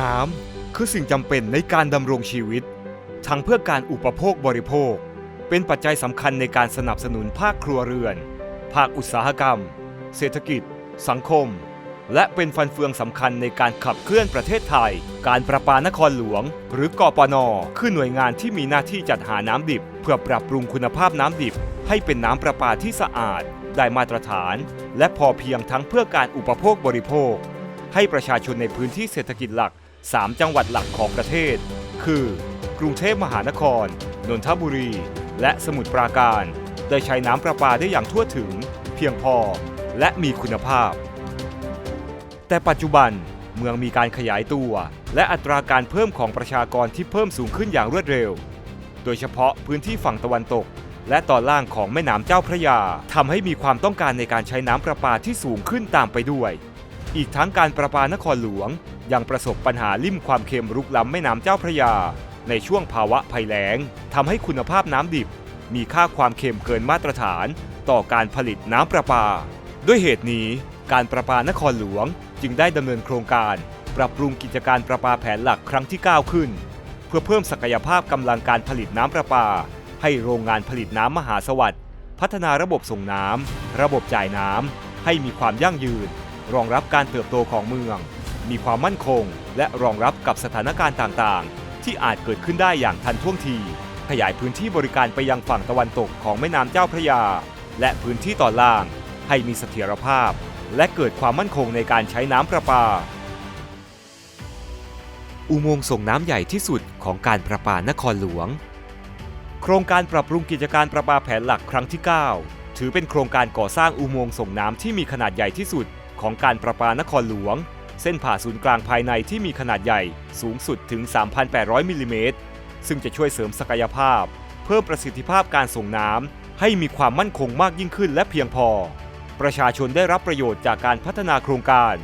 น้ำคือสิ่งจำเป็นในการดำรงชีวิต ทั้งเพื่อการอุปโภคบริโภค เป็นปัจจัยสำคัญในการสนับสนุนภาคครัวเรือน ภาคอุตสาหกรรม เศรษฐกิจ สังคม และเป็นฟันเฟืองสำคัญในการขับเคลื่อนประเทศไทย การประปานครหลวง หรือกปนคือหน่วยงานที่มีหน้าที่จัดหาน้ำดิบ เพื่อปรับปรุงคุณภาพน้ำดิบ ให้เป็นน้ำประปาที่สะอาด ได้มาตรฐาน และพอเพียงทั้งเพื่อการอุปโภคบริโภค ให้ประชาชนในพื้นที่เศรษฐกิจหลัก 3 จังหวัดหลักของประเทศ คือ กรุงเทพมหานคร นนทบุรี และสมุทรปราการ ได้ใช้น้ำประปาได้อย่างทั่วถึง เพียงพอและมีคุณภาพ แต่ปัจจุบันเมืองมีการขยายตัว และอัตราการเพิ่มของประชากรที่เพิ่มสูงขึ้นอย่างรวดเร็ว โดยเฉพาะพื้นที่ฝั่งตะวันตก และตอนล่างของแม่น้ำเจ้าพระยาทำให้มีความต้องการในการใช้น้ำประปาที่สูงขึ้นตามไปด้วย อีกทั้งการประปานครหลวง ยังประสบปัญหาลิ่มความเค็มรุกล้ำแม่น้ำเจ้าพระยา ในช่วงภาวะภัยแล้งทำให้คุณภาพน้ำดิบ มีค่าความเค็มเกินมาตรฐาน ต่อการผลิตน้ำประปา ด้วยเหตุนี้ การประปานครหลวงจึงได้ดำเนินโครงการ ปรับปรุงกิจการประปาแผนหลักครั้งที่ 9 ขึ้น เพื่อเพิ่มศักยภาพกำลังการผลิตน้ำประปา ให้โรงงานผลิตน้ำมหาสวัสดิ์พัฒนาระบบส่งน้ำระบบจ่ายน้ำให้มีความยั่งยืน รองรับการเติบโตของเมือง มีความมั่นคง และรองรับกับสถานการณ์ต่างๆ ที่อาจเกิดขึ้นได้อย่างทันท่วงที ขยายพื้นที่บริการไปยังฝั่งตะวันตกของแม่น้ำเจ้าพระยา และพื้นที่ตอนล่าง ให้มีเสถียรภาพ และเกิดความมั่นคงในการใช้น้ำประปา อุโมงค์ส่งน้ำใหญ่ที่สุดของการประปานครหลวง โครงการปรับปรุงกิจการประปาแผนหลักครั้งที่ 9 ถือเป็นโครงการก่อสร้างอุโมงค์ส่งน้ำที่มีขนาดใหญ่ที่สุด ของการประปานครหลวง เส้นผ่าศูนย์กลางภายในที่มีขนาดใหญ่สูงสุดถึง 3,800 มิลลิเมตร ซึ่งจะช่วยเสริมศักยภาพ เพิ่มประสิทธิภาพการส่งน้ำให้มีความมั่นคงมากยิ่งขึ้นและเพียงพอ ประชาชนได้รับประโยชน์จากการพัฒนาโครงการ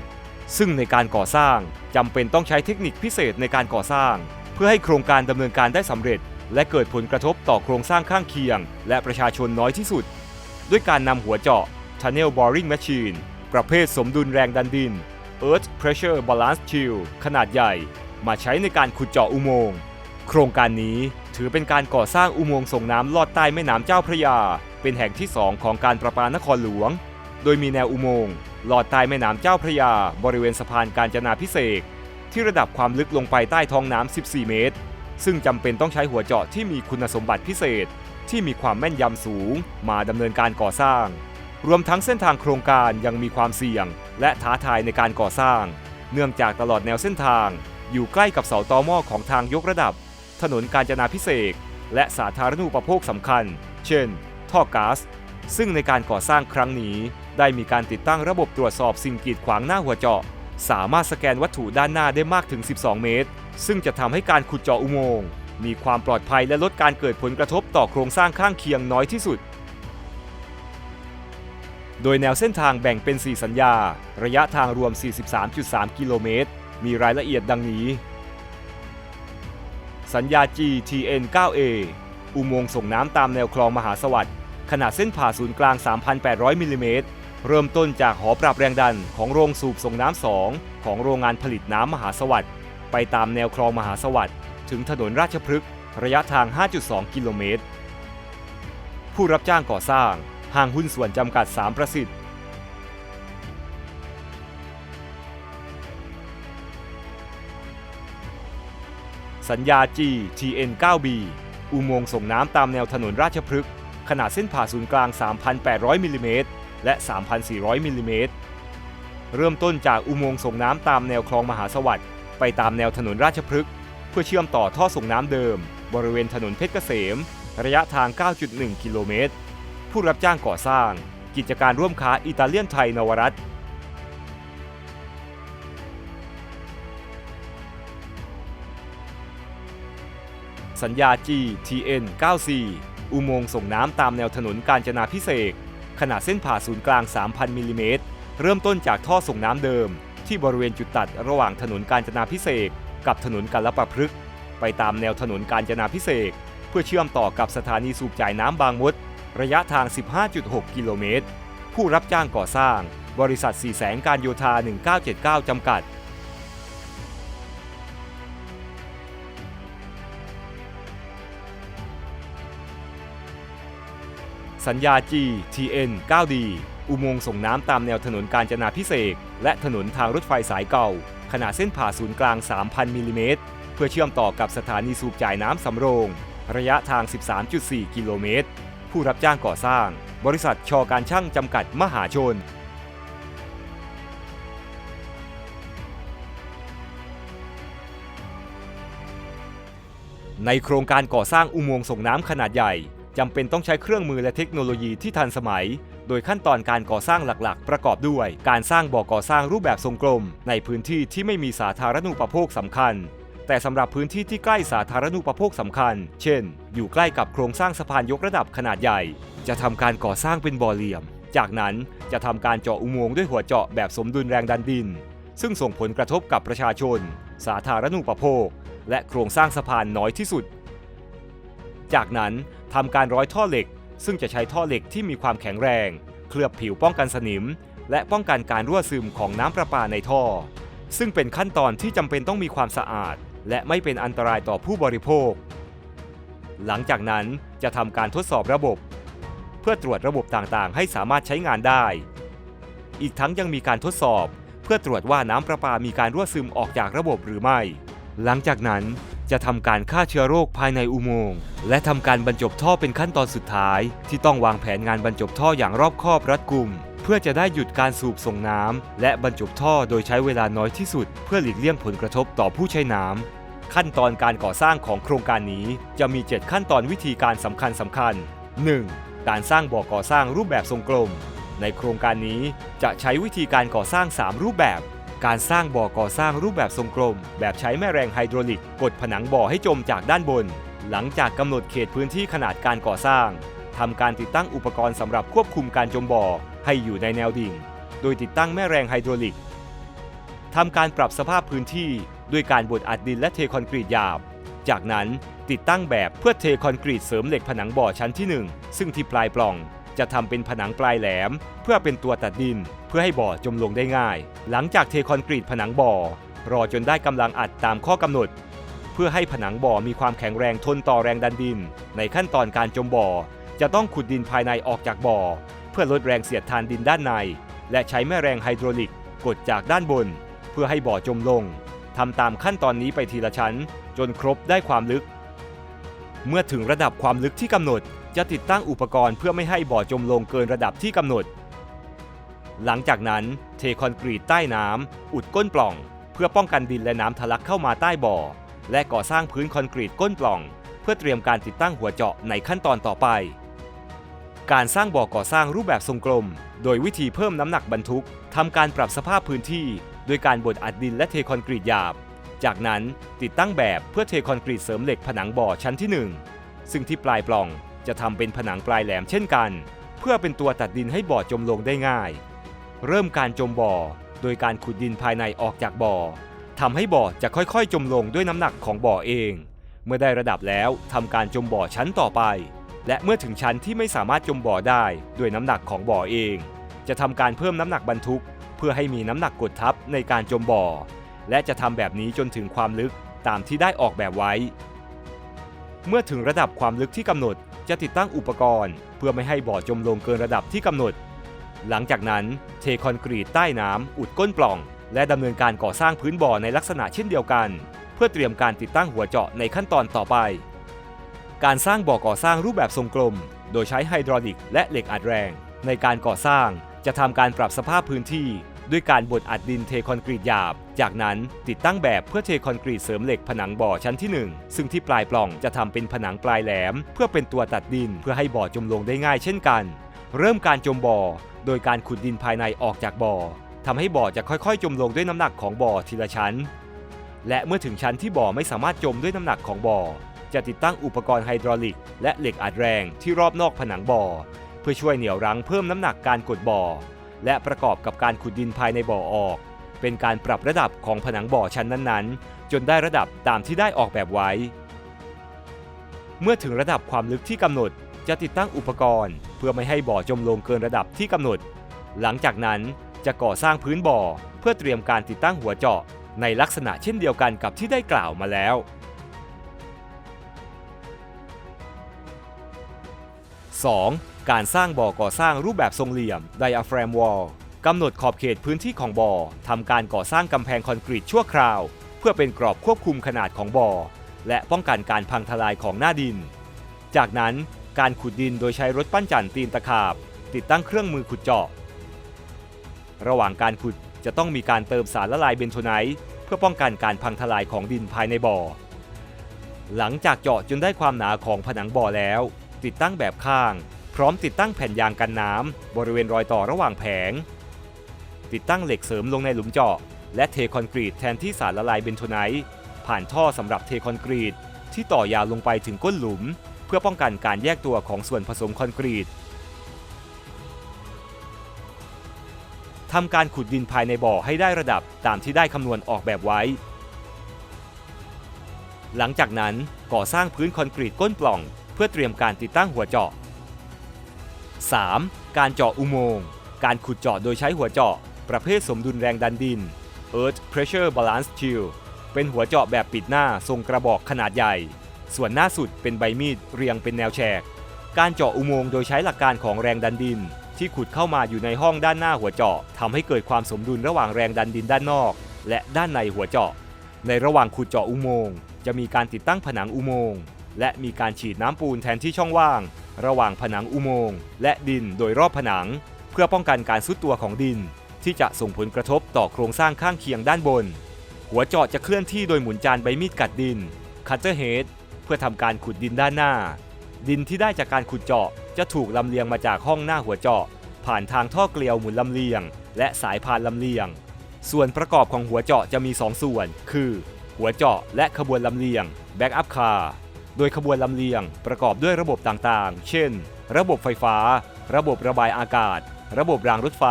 ซึ่งในการก่อสร้างจำเป็นต้องใช้เทคนิคพิเศษในการก่อสร้าง เพื่อให้โครงการดำเนินการได้สำเร็จ และเกิดผลกระทบต่อโครงสร้างข้างเคียง และประชาชนน้อยที่สุดด้วยการนำหัวเจาะ Tunnel Boring Machine ประเภทสมดุลแรงดันดิน Earth Pressure Balance Shield ขนาดใหญ่ มาใช้ในการขุดเจาะอุโมงค์โครงการนี้ถือเป็นการก่อสร้างอุโมงค์ส่งน้ำลอดใต้แม่น้ำเจ้าพระยา เป็นแห่งที่2ของการประปานครหลวง โดยมีแนวอุโมงค์ลอดใต้แม่น้ำเจ้าพระยา บริเวณสะพานการจนาพิเศษที่ระดับความลึกลงไปใต้ท้องน้ำ 14 เมตร ซึ่งจำเป็นต้องใช้หัวเจาะที่มีคุณสมบัติพิเศษ ที่มีความแม่นยำสูงมาดำเนินการก่อสร้าง รวมทั้งเส้นทางโครงการยังมีความเสี่ยง และท้าทายในการก่อสร้าง เนื่องจากตลอดแนวเส้นทาง อยู่ใกล้กับเสาตอหม้อของทางยกระดับ ถนนการจนาพิเศษและสาธารณูปโภคสำคัญ เช่น ท่อก๊าซซึ่งในการก่อสร้างครั้งนี้ ได้มีการติดตั้งระบบตรวจสอบสิ่งกีดขวางหน้าหัวเจาะ สามารถสแกนวัตถุด้านหน้าได้มากถึง 12 เมตร ซึ่งจะทำให้การขุดเจาะอุโมงค์มีความปลอดภัยและลดการเกิดผลกระทบต่อโครงสร้างข้างเคียงน้อยที่สุด โดยแนวเส้นทางแบ่งเป็น 4 สัญญา ระยะทางรวม 43.3 กิโลเมตร มีรายละเอียดดังนี้ สัญญา GTN 9A อุโมงค์ส่งน้ำตามแนวคลองมหาสวัสดิ์ขนาดเส้นผ่าศูนย์กลาง 3,800 มิลลิเมตร เริ่มต้นจากหอปรับแรงดันของโรงสูบส่งน้ำสองของโรงงานผลิตน้ำมหาสวัสดิ์ไปตามแนวคลองมหาสวัสดิ์ถึงถนนราชพฤกษ์ระยะทาง 5.2 กิโลเมตร ผู้รับจ้างก่อสร้าง ห้างหุ้นส่วนจำกัด 3 ประสิทธิ์ สัญญา GTN 9B อุโมงค์ส่งน้ำตามแนวถนนราชพฤกษ์ขนาดเส้นผ่าศูนย์กลาง 3,800 มิลลิเมตร และ 3,400 มิลลิเมตร เริ่มต้นจากอุโมงค์ส่งน้ำตามแนวคลองมหาสวัสดิ์ไปตามแนวถนนราชพฤกษ์เพื่อเชื่อมต่อท่อส่งน้ำเดิม บริเวณถนนเพชรเกษม ระยะทาง 9.1 กิโลเมตร ผู้รับจ้างก่อสร้าง กิจการร่วมค้าอิตาเลียนไทยนวรัตสัญญา GTN 94 อุโมงค์ส่งน้ำตามแนวถนนกาญจนาพิเศษขนาดเส้นผ่าศูนย์กลาง 3,000 มิลลิเมตร เริ่มต้นจากท่อส่งน้ำเดิม ที่บริเวณจุดตัดระหว่างถนนกาญจนาพิเศษกับถนนกาลปะพฤกษ์ไปตามแนวถนนกาญจนาพิเศษเพื่อเชื่อมต่อกับสถานีสูบจ่ายน้ำบางมด ระยะทาง 15.6 กิโลเมตร ผู้รับจ้างก่อสร้าง บริษัทสีแสงการโยธา 1979 จำกัด สัญญา GTN 9D อุโมงค์ส่งน้ำตามแนวถนนการจนาพิเศษและถนนทางรถไฟสายเก่า ขนาดเส้นผ่าศูนย์กลาง 3,000 มิลิเมตร เพื่อเชื่อมต่อกับสถานีสูบจ่ายน้ำสำโรง ระยะทาง 13.4 กิโลเมตร ผู้รับจ้างก่อสร้าง บริษัทชอการช่างจำกัดมหาชน ในโครงการก่อสร้างอุโมงค์ส่งน้ำขนาดใหญ่จำเป็นต้องใช้เครื่องมือและเทคโนโลยีที่ทันสมัย โดยขั้นตอนการก่อสร้างหลักๆ ประกอบด้วย การสร้างบ่อก่อสร้างรูปแบบทรงกลม ในพื้นที่ที่ไม่มีสาธารณูปโภคสำคัญ แต่สำหรับพื้นที่ที่ใกล้สาธารณูปโภคสำคัญ เช่น อยู่ใกล้กับโครงสร้างสะพานยกระดับขนาดใหญ่ จะทำการก่อสร้างเป็นบ่อเหลี่ยม จากนั้นจะทำการเจาะอุโมงค์ด้วยหัวเจาะแบบสมดุลแรงดันดิน ซึ่งส่งผลกระทบกับประชาชน สาธารณูปโภค และโครงสร้างสะพานน้อยที่สุด จากนั้นทำการร้อยท่อเหล็ก ซึ่งจะใช้ท่อเหล็กที่มีความแข็งแรง เคลือบผิวป้องกันสนิม และป้องกันการรั่วซึมของน้ำประปาในท่อ ซึ่งเป็นขั้นตอนที่จำเป็นต้องมีความสะอาด และไม่เป็นอันตรายต่อผู้บริโภค หลังจากนั้นจะทำการทดสอบระบบ เพื่อตรวจระบบต่างๆ ให้สามารถใช้งานได้ อีกทั้งยังมีการทดสอบ เพื่อตรวจว่าน้ำประปามีการรั่วซึมออกจากระบบหรือไม่ หลังจากนั้นจะทำการฆ่าเชื้อโรคภายในอุโมงค์และทำการบรรจบท่อเป็นขั้นตอนสุดท้าย ที่ต้องวางแผนงานบรรจบท่ออย่างรอบคอบรัดกุม พื่อจะได้หยุดการสูบส่งน้ำและบรรจบท่อโดยใช้เวลาน้อยที่สุด เพื่อหลีกเลี่ยงผลกระทบต่อผู้ใช้น้ำขั้นตอนการก่อสร้างของโครงการนี้จะมี 7 ขั้นตอนวิธีการสำคัญสำคัญ 1. การสร้างบ่อก่อสร้างรูปแบบทรงกลม ในโครงการนี้จะใช้วิธีการก่อสร้าง 3 รูปแบบการสร้างบ่อก่อสร้างรูปแบบทรงกลม แบบใช้แม่แรงไฮดรอลิกกดผนังบ่อให้จมจากด้านบน หลังจากกำหนดเขตพื้นที่ขนาดการก่อสร้างทำการติดตั้งอุปกรณ์สำหรับควบคุมการจมบ่อ ให้อยู่ในแนวดิ่ง โดยติดตั้งแม่แรงไฮดรอลิกทำการปรับสภาพพื้นที่ด้วยการบดอัดดินและเทคอนกรีตหยาบ จากนั้นติดตั้งแบบเพื่อเทคอนกรีตเสริมเหล็กผนังบ่อชั้นที่ 1 ซึ่งที่ปลายปล่องจะทำเป็นผนังปลายแหลม เพื่อเป็นตัวตัดดิน เพื่อให้บ่อจมลงได้ง่าย หลังจากเทคอนกรีตผนังบ่อ รอจนได้กำลังอัดตามข้อกำหนด เพื่อให้ผนังบ่อมีความแข็งแรงทนต่อแรงดันดิน ในขั้นตอนการจมบ่อ จะต้องขุดดินภายในออกจากบ่อ พื่อลดแรงเสียดทานดินด้านใน และใช้แม่แรงไฮดรอลิกกดจากด้านบน เพื่อให้บ่อจมลงทำตามขั้นตอนนี้ไปทีละชั้น จนครบได้ความลึก เมื่อถึงระดับความลึกที่กำหนด จะติดตั้งอุปกรณ์เพื่อไม่ให้บ่อจมลงเกินระดับที่กำหนด หลังจากนั้นเทคอนกรีตใต้น้ำอุดก้นปล่อง เพื่อป้องกันดินและน้ำทะลักเข้ามาใต้บ่อ และก่อสร้างพื้นคอนกรีตก้นปล่อง เพื่อเตรียมการติดตั้งหัวเจาะในขั้นตอนต่อไป การสร้างบ่อก่อสร้างรูปแบบทรงกลม โดยวิธีเพิ่มน้ำหนักบรรทุกทำการปรับสภาพพื้นที่โดยการบดอัดดินและเทคอนกรีตหยาบ จากนั้นติดตั้งแบบเพื่อเทคอนกรีตเสริมเหล็กผนังบ่อชั้นที่ 1 ซึ่งที่ปลายปล่องจะทำเป็นผนังปลายแหลมเช่นกัน เพื่อเป็นตัวตัดดินให้บ่อจมลงได้ง่าย เริ่มการจมบ่อ โดยการขุดดินภายในออกจากบ่อทำให้บ่อจะค่อยๆ จมลงด้วยน้ำหนักของบ่อเอง เมื่อได้ระดับแล้วทำการจมบ่อชั้นต่อไป และเมื่อถึงชั้นที่ไม่สามารถจมบ่อได้ด้วยน้ำหนักของบ่อเอง จะทำการเพิ่มน้ำหนักบรรทุก เพื่อให้มีน้ำหนักกดทับในการจมบ่อ และจะทำแบบนี้จนถึงความลึกตามที่ได้ออกแบบไว้ เมื่อถึงระดับความลึกที่กำหนดจะติดตั้งอุปกรณ์ เพื่อไม่ให้บ่อจมลงเกินระดับที่กำหนด หลังจากนั้นเทคอนกรีตใต้น้ำอุดก้นปล่อง และดำเนินการก่อสร้างพื้นบ่อในลักษณะเช่นเดียวกัน เพื่อเตรียมการติดตั้งหัวเจาะในขั้นตอนต่อไป การสร้างบ่อก่อสร้างรูปแบบทรงกลม โดยใช้ไฮดรอลิกและเหล็กอัดแรง ในการก่อสร้างจะทำการปรับสภาพพื้นที่ ด้วยการบดอัดดินเทคอนกรีตหยาบ จากนั้นติดตั้งแบบเพื่อเทคอนกรีตเสริมเหล็กผนังบ่อชั้นที่ 1 ซึ่งที่ปลายปล่องจะทำเป็นผนังปลายแหลม เพื่อเป็นตัวตัดดินเพื่อให้บ่อจมลงได้ง่ายเช่นกัน เริ่มการจมบ่อ โดยการขุดดินภายในออกจากบ่อทำให้บ่อจะค่อยๆ จมลงด้วยน้ำหนักของบ่อทีละชั้น และเมื่อถึงชั้นที่บ่อไม่สามารถจมด้วยน้ำหนักของบ่อ จะติดตั้งอุปกรณ์ไฮดรอลิก และเหล็กอัดแรงที่รอบนอกผนังบ่อ เพื่อช่วยเหนี่ยวรั้งเพิ่มน้ำหนักการกดบ่อ และประกอบกับการขุดดินภายในบ่อออก เป็นการปรับระดับของผนังบ่อชั้นนั้นๆ จนได้ระดับตามที่ได้ออกแบบไว้ เมื่อถึงระดับความลึกที่กำหนดจะติดตั้งอุปกรณ์ เพื่อไม่ให้บ่อจมลงเกินระดับที่กำหนด หลังจากนั้นจะก่อสร้างพื้นบ่อ เพื่อเตรียมการติดตั้งหัวเจาะ ในลักษณะเช่นเดียวกันกับที่ได้กล่าวมาแล้ว 2. การสร้างบ่อก่อสร้างรูปแบบทรงเหลี่ยม diaphragm wall กำหนดขอบเขตพื้นที่ของบ่อทำการก่อสร้างกำแพงคอนกรีตชั่วคราว เพื่อเป็นกรอบควบคุมขนาดของบ่อ และป้องกันการพังทลายของหน้าดิน จากนั้นการขุดดินโดยใช้รถปั้นจันตีนตะขาบ ติดตั้งเครื่องมือขุดเจาะ ระหว่างการขุดจะต้องมีการเติมสารละลายเบนโทไนท์เพื่อป้องกันการพังทลายของดินภายในบ่อ หลังจากเจาะจนได้ความหนาของผนังบ่อแล้ว ติดตั้งแบบข้าง พร้อมติดตั้งแผ่นยางกันน้ำบริเวณรอยต่อระหว่างแผง ติดตั้งเหล็กเสริมลงในหลุมเจาะ และเทคอนกรีตแทนที่สารละลายเบนโทไนท์ผ่านท่อสำหรับเทคอนกรีต ที่ต่อยาวลงไปถึงก้นหลุม เพื่อป้องกันการแยกตัวของส่วนผสมคอนกรีตทำการขุดดินภายในบ่อให้ได้ระดับตามที่ได้คำนวณออกแบบไว้ หลังจากนั้นก่อสร้างพื้นคอนกรีตก้นปล่อง เพื่อเตรียมการติดตั้งหัวเจาะ 3. การเจาะอุโมงค์ การขุดเจาะโดยใช้หัวเจาะ ประเภทสมดุลแรงดันดิน Earth Pressure Balance Shield เป็นหัวเจาะแบบปิดหน้าทรงกระบอกขนาดใหญ่ ส่วนหน้าสุดเป็นใบมีดเรียงเป็นแนวแฉก การเจาะอุโมงค์โดยใช้หลักการของแรงดันดิน ที่ขุดเข้ามาอยู่ในห้องด้านหน้าหัวเจาะทำให้เกิดความสมดุลระหว่างแรงดันดินด้านนอก และด้านในหัวเจาะ ในระหว่างขุดเจาะอุโมงค์จะมีการติดตั้งผนังอุโมงค์ และมีการฉีดน้ำปูนแทนที่ช่องว่าง ระหว่างผนังอุโมงค์และดินโดยรอบผนัง เพื่อป้องกันการซุดตัวของดิน ที่จะส่งผลกระทบต่อโครงสร้างข้างเคียงด้านบน หัวเจาะจะเคลื่อนที่โดยหมุนจานใบมีดกัดดิน cutter head เพื่อทำการขุดดินด้านหน้า ดินที่ได้จากการขุดเจาะจะถูกลำเลียงมาจากห้องหน้าหัวเจาะ ผ่านทางท่อเกลียวหมุนลำเลียง และสายพานลำเลียง ส่วนประกอบของหัวเจาะจะมี 2 ส่วน คือ หัวเจาะและขบวนลำเลียง backup car โดยขบวนลำเลียงประกอบด้วยระบบต่างๆ เช่น ระบบไฟฟ้า ระบบระบายอากาศ ระบบรางรถไฟ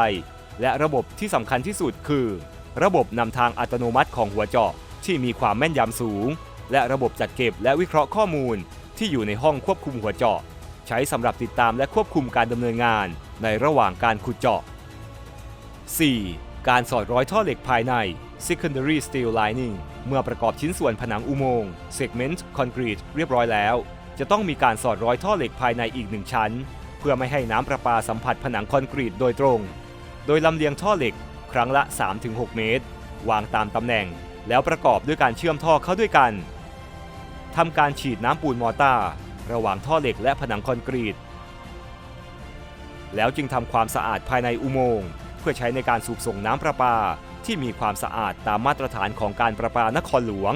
และระบบที่สำคัญที่สุดคือ ระบบนำทางอัตโนมัติของหัวเจาะที่มีความแม่นยำสูง และระบบจัดเก็บและวิเคราะห์ข้อมูล ที่อยู่ในห้องควบคุมหัวเจาะ ใช้สำหรับติดตามและควบคุมการดำเนินงานในระหว่างการขุดเจาะ 4. การสอดร้อยท่อเหล็กภายใน secondary steel lining เมื่อประกอบชิ้นส่วนผนังอุโมงค์ segment concrete เรียบร้อยแล้ว จะต้องมีการสอดร้อยท่อเหล็กภายในอีกหนึ่งชั้น เพื่อไม่ให้น้ำประปาสัมผัสผนังคอนกรีตโดยตรง โดยลำเลียงท่อเหล็กครั้งละ 3-6 เมตร วางตามตำแหน่ง แล้วประกอบด้วยการเชื่อมท่อเข้าด้วยกันทำการฉีดน้ำปูนมอร์ตาร์ระหว่างท่อเหล็กและผนังคอนกรีต แล้วจึงทำความสะอาดภายในอุโมงค์ เพื่อใช้ในการสูบส่งน้ำประปา ที่มีความสะอาดตามมาตรฐานของการประปานครหลวง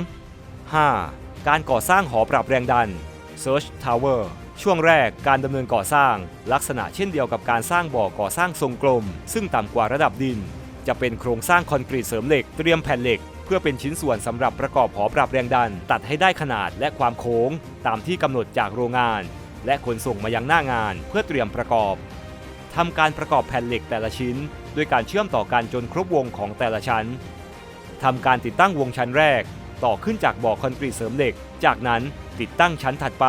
5. การก่อสร้างหอปรับแรงดัน Search Tower ช่วงแรกการดำเนินก่อสร้าง ลักษณะเช่นเดียวกับการสร้างบ่อก่อสร้างทรงกลม ซึ่งต่ำกว่าระดับดิน จะเป็นโครงสร้างคอนกรีตเสริมเหล็กเตรียมแผ่นเหล็ก เพื่อเป็นชิ้นส่วนสำหรับประกอบหอปรับแรงดัน ตัดให้ได้ขนาดและความโค้ง ตามที่กำหนดจากโรงงาน และขนส่งมายังหน้างาน เพื่อเตรียมประกอบ ทำการประกอบแผ่นเหล็กแต่ละชิ้น ด้วยการเชื่อมต่อกันจนครบวงของแต่ละชั้นทำการติดตั้งวงชั้นแรก ต่อขึ้นจากบ่อคอนกรีตเสริมเหล็ก จากนั้นติดตั้งชั้นถัดไป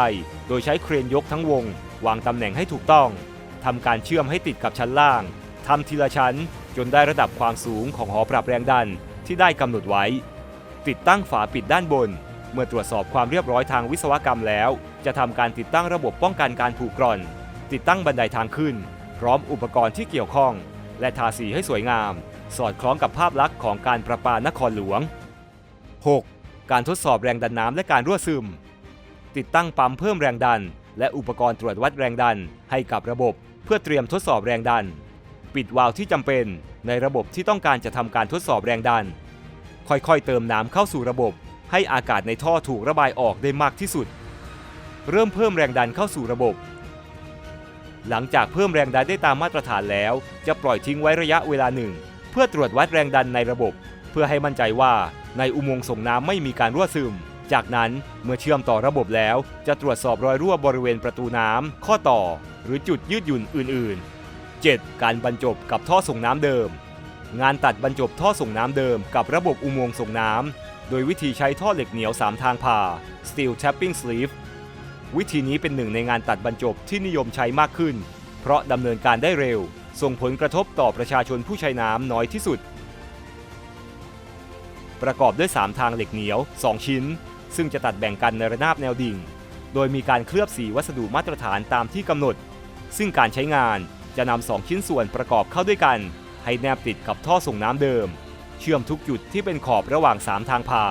โดยใช้เครนยกทั้งวง วางตำแหน่งให้ถูกต้องทำการเชื่อมให้ติดกับชั้นล่างทำทีละชั้นจนได้ระดับความสูงของหอปรับแรงดันที่ได้กำหนดไว้ ติดตั้งฝาปิดด้านบน เมื่อตรวจสอบความเรียบร้อยทางวิศวกรรมแล้ว จะทำการติดตั้งระบบป้องกันการผุกร่อน ติดตั้งบันไดทางขึ้น พร้อมอุปกรณ์ที่เกี่ยวข้อง และทาสีให้สวยงาม สอดคล้องกับภาพลักษณ์ของการประปานครหลวง 6. การทดสอบแรงดันน้ำและการรั่วซึม ติดตั้งปั๊มเพิ่มแรงดัน และอุปกรณ์ตรวจวัดแรงดันให้กับระบบ เพื่อเตรียมทดสอบแรงดัน ปิดวาล์วที่จำเป็นในระบบที่ต้องการจะทำการทดสอบแรงดัน ค่อยๆ เติมน้ำเข้าสู่ระบบ ให้อากาศในท่อถูกระบายออกได้มากที่สุด เริ่มเพิ่มแรงดันเข้าสู่ระบบ หลังจากเพิ่มแรงดันได้ตามมาตรฐานแล้ว จะปล่อยทิ้งไว้ระยะเวลาหนึ่ง เพื่อตรวจวัดแรงดันในระบบ เพื่อให้มั่นใจว่าในอุโมงค์ส่งน้ำไม่มีการรั่วซึม จากนั้นเมื่อเชื่อมต่อระบบแล้ว จะตรวจสอบรอยรั่วบริเวณประตูน้ำข้อต่อ หรือจุดยืดหยุ่นอื่น ๆ 7. การบรรจบกับท่อส่งน้ำเดิม งานตัดบรรจบท่อส่งน้ำเดิม กับระบบอุโมงค์ส่งน้ำโดยวิธีใช้ท่อเหล็กเหนียว 3 ทางผ่า steel tapping sleeve วิธีนี้เป็นหนึ่งในงานตัดบรรจบที่นิยมใช้มากขึ้น เพราะดำเนินการได้เร็ว ส่งผลกระทบต่อประชาชนผู้ใช้น้ำน้อยที่สุด ประกอบด้วย 3 ทางเหล็กเหนียว 2 ชิ้น ซึ่งจะตัดแบ่งกันในระนาบแนวดิ่ง โดยมีการเคลือบสีวัสดุมาตรฐานตามที่กำหนด ซึ่งการใช้งานจะนำสองชิ้นส่วนประกอบเข้าด้วยกัน ให้แนบติดกับท่อส่งน้ำเดิม เชื่อมทุกจุดที่เป็นขอบระหว่าง 3 ทางผ่า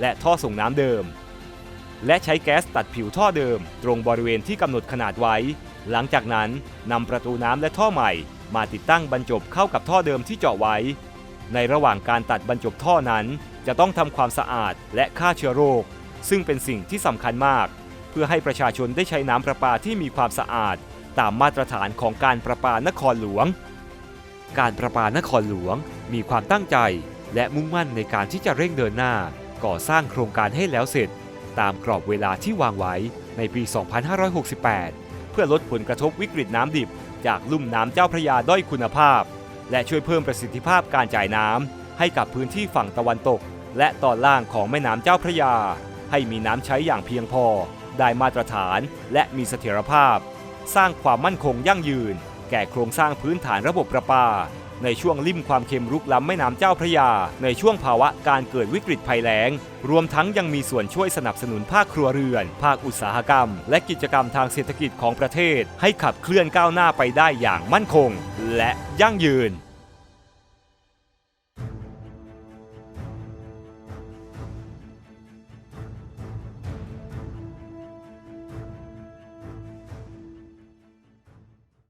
และท่อส่งน้ำเดิม และใช้แก๊สตัดผิวท่อเดิม ตรงบริเวณที่กำหนดขนาดไว้ หลังจากนั้นนำประตูน้ำและท่อใหม่ มาติดตั้งบรรจบเข้ากับท่อเดิมที่เจาะไว้ ในระหว่างการตัดบรรจบท่อนั้น จะต้องทำความสะอาดและฆ่าเชื้อโรค ซึ่งเป็นสิ่งที่สำคัญมาก เพื่อให้ประชาชนได้ใช้น้ำประปาที่มีความสะอาด ตามมาตรฐานของการประปานครหลวง การประปานครหลวงมีความตั้งใจ และมุ่งมั่นในการที่จะเร่งเดินหน้า ก่อสร้างโครงการให้แล้วเสร็จ ตามกรอบเวลาที่วางไว้ในปี 2568 เพื่อลดผลกระทบวิกฤตน้ำดิบ จากลุ่มน้ำเจ้าพระยาด้อยคุณภาพ และช่วยเพิ่มประสิทธิภาพการจ่ายน้ำให้กับพื้นที่ฝั่งตะวันตก และตอนล่างของแม่น้ำเจ้าพระยา ให้มีน้ำใช้อย่างเพียงพอ ได้มาตรฐาน และมีเสถียรภาพ สร้างความมั่นคงยั่งยืน ก่โครงสร้างพื้นฐานระบบประปา ในช่วงลิมความเค็มรุกล้ำแม่น้ำเจ้าพระยา ในช่วงภาวะการเกิดวิกฤตภัยแล้ง รวมทั้งยังมีส่วนช่วยสนับสนุนภาคครัวเรือน ภาคอุตสาหกรรม และกิจกรรมทางเศรษฐกิจของประเทศ ให้ขับเคลื่อนก้าวหน้าไปได้อย่างมั่นคง และยั่งยืน